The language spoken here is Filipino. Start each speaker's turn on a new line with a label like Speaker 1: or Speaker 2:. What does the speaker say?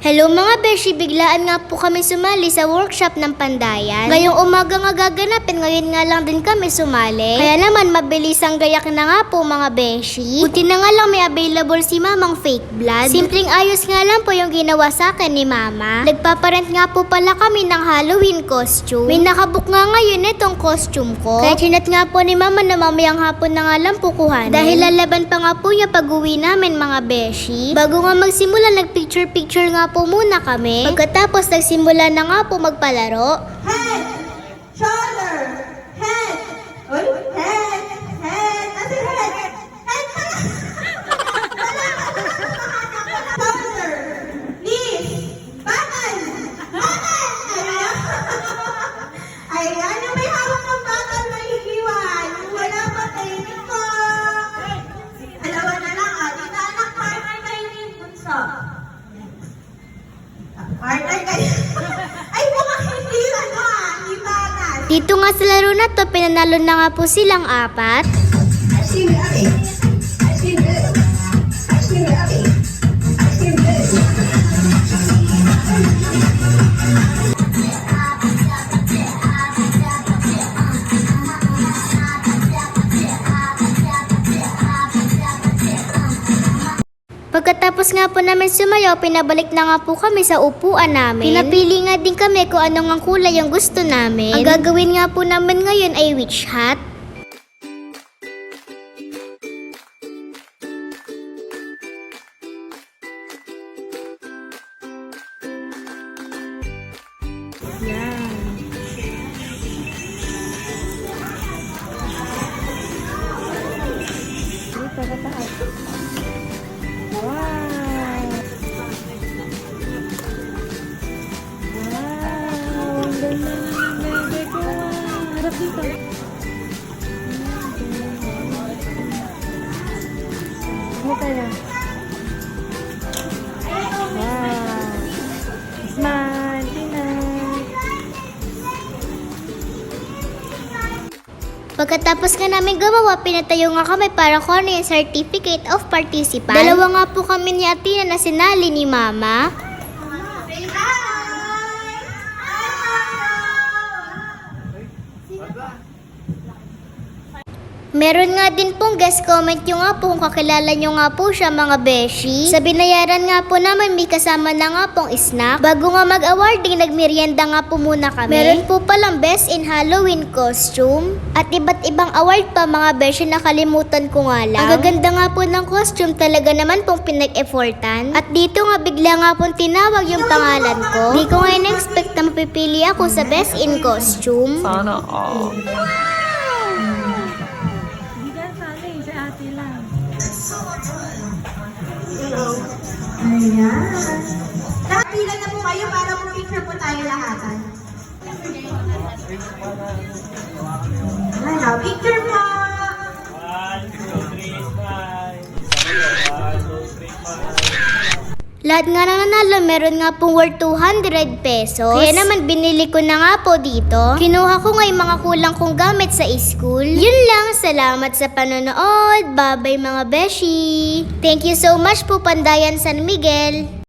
Speaker 1: Hello mga beshi, biglaan nga po kami sumali sa workshop ng Pandayan. Ngayong umaga nga gaganapin, ngayon nga lang din kami sumali. Kaya naman mabilis ang gayak na nga po mga beshi. Buti na nga lang may available si mamang fake blood. Simpleng ayos nga lang po yung ginawa sa akin ni mama. Nagpaparent nga po pala kami ng Halloween costume. May nakabook nga ngayon itong costume ko. Kaya chinat nga po ni mama na mamayang hapon na nga lang po kuhanin. Dahil lalaban pa nga po niya pag uwi namin mga beshi. Bago nga magsimula, nagpicture-picture nga po muna kami. Pagkatapos nagsimula na nga po magpalaro.
Speaker 2: Head, shoulder, Partner kayo. Ay, mukhang hindi ano ah, hindi batas.
Speaker 1: Dito nga sa laro na to, pinanalo na nga po silang apat.
Speaker 3: I've seen Abby.
Speaker 1: Pagkatapos nga po namin sumayaw, pinabalik na nga po kami sa upuan namin. Pinapili nga din kami kung anong ang kulay yung gusto namin. Ang gagawin nga po namin ngayon ay witch hat. Pagkatapos nga namin gumawa, pinatayo nga kami para kuha yung certificate of participant. Dalawa nga po kami ni Atina na sinali ni Mama. Meron nga din pong guest comment yung nga po kung kakilala nyo nga po siya mga beshi. Sa binayaran nga po naman may kasama na nga pong snack. Bago nga mag-awarding, nagmerienda nga po muna kami. Meron po palang best in Halloween costume. At iba't ibang award pa mga beshi nakalimutan ko nga lang. Ang gaganda nga po ng costume talaga naman pong pinag-effortan. At dito nga bigla nga pong tinawag yung pangalan ko. Di ko nga in-expect na mapipili ako sa best in costume.
Speaker 4: Sana all.
Speaker 2: Ayan. Nakapila na po kayo para po picture po tayo lahatan. Ano, picture po!
Speaker 1: Lahat nga na nanalo, meron nga pong worth 200 pesos. Kaya naman binili ko na nga po dito. Kinuha ko nga yung mga kulang kong gamit sa school. Yun lang, salamat sa panonood. Bye-bye mga beshi. Thank you so much po Pandayan San Miguel.